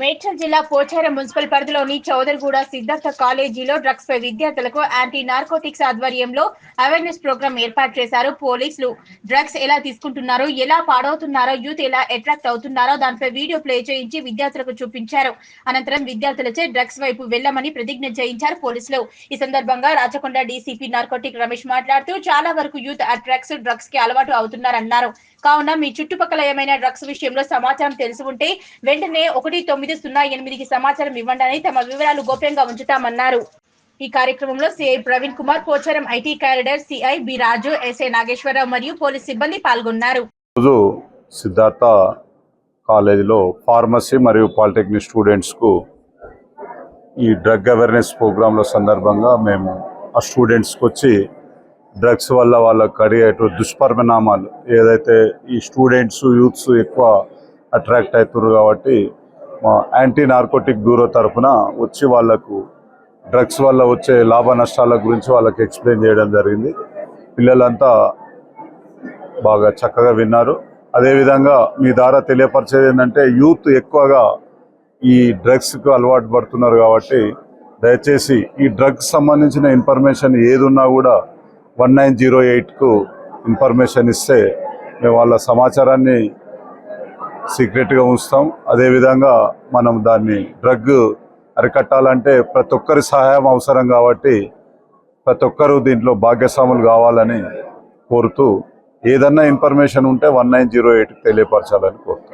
మేడ్చల్ జిల్లా పోచారం మున్సిపల్ పరిధిలోని చౌదరిగూడ సిద్ధార్థ కాలేజీలో డ్రగ్స్ పై విద్యార్థులకు యాంటీ నార్కోటిక్స్ ఆధ్వర్యంలో అవేర్నెస్ ప్రోగ్రామ్ ఏర్పాటు చేశారు పోలీసులు. డ్రగ్స్ ఎలా తీసుకుంటున్నారో ఎలా పాడవుతున్నారో యూత్ ఎలా అట్రాక్ట్ అవుతున్నారో దానిపై వీడియో ప్లే చేయించి విద్యార్థులకు చూపించారు. అనంతరం విద్యార్థులచే డ్రగ్స్ వైపు వెళ్ళమని ప్రతిజ్ఞ చేయించారు పోలీసులు. ఈ సందర్భంగా రాచకొండ డీసీపీ నార్కోటిక్ రమేష్ మాట్లాడుతూ చాలా వరకు యూత్ అట్రాక్ట్స్ డ్రగ్స్కి అలవాటు అవుతున్నారన్నారు. కావున మీ చుట్టుపక్కల ఏమైనా డ్రగ్స్ విషయంలో సమాచారం తెలిసి ఉంటే వెంటనే ఒకటి తొమ్మిది సున్నా ఎనిమిదికి సమాచారం ఇవ్వండి అని తమ వివరాలు గోప్యంగా ఉంచుతామన్నారు. ఈ కార్యక్రమంలో CI Praveen Kumar Pocharam IT corridor CI B Raju SI Nageswara Rao మరియు పోలీస్ సిబ్బంది పాల్గొన్నారు. రోజు సిద్ధార్థ కాలేజీలో ఫార్మసీ మరియు పాలిటెక్నిక్ స్టూడెంట్స్కు ఈ డ్రగ్ అవేర్నెస్లో సందర్భంగా మేము ఆ స్టూడెంట్స్కి వచ్చి డ్రగ్స్ వల్ల వాళ్ళకి కలిగేటు దుష్పరిణామాలు ఏదైతే ఈ స్టూడెంట్స్ యూత్స్ ఎక్కువ అట్రాక్ట్ అవుతున్నారు కాబట్టి మా యాంటీ నార్కోటిక్ బ్యూరో తరఫున వచ్చి వాళ్ళకు డ్రగ్స్ వల్ల వచ్చే లాభ నష్టాల గురించి వాళ్ళకి ఎక్స్ప్లెయిన్ చేయడం జరిగింది. పిల్లలంతా బాగా చక్కగా విన్నారు. అదేవిధంగా మీ ద్వారా తెలియపరిచేది ఏంటంటే యూత్ ఎక్కువగా ఈ డ్రగ్స్కు అలవాటు పడుతున్నారు కాబట్టి దయచేసి ఈ డ్రగ్స్ సంబంధించిన ఇన్ఫర్మేషన్ ఏదున్నా కూడా వన్ నైన్ జీరో ఎయిట్కు ఇన్ఫర్మేషన్ ఇస్తే మేము వాళ్ళ సమాచారాన్ని సీక్రెట్గా ఉంచుతాం. అదేవిధంగా మనం దాన్ని డ్రగ్ అరికట్టాలంటే ప్రతి ఒక్కరి సహాయం అవసరం కాబట్టి ప్రతి ఒక్కరూ దీంట్లో భాగ్యస్వాములు కావాలని కోరుతూ ఏదన్నా ఇన్ఫర్మేషన్ ఉంటే వన్ నైన్ జీరో ఎయిట్కి తెలియపరచాలని కోరుతాం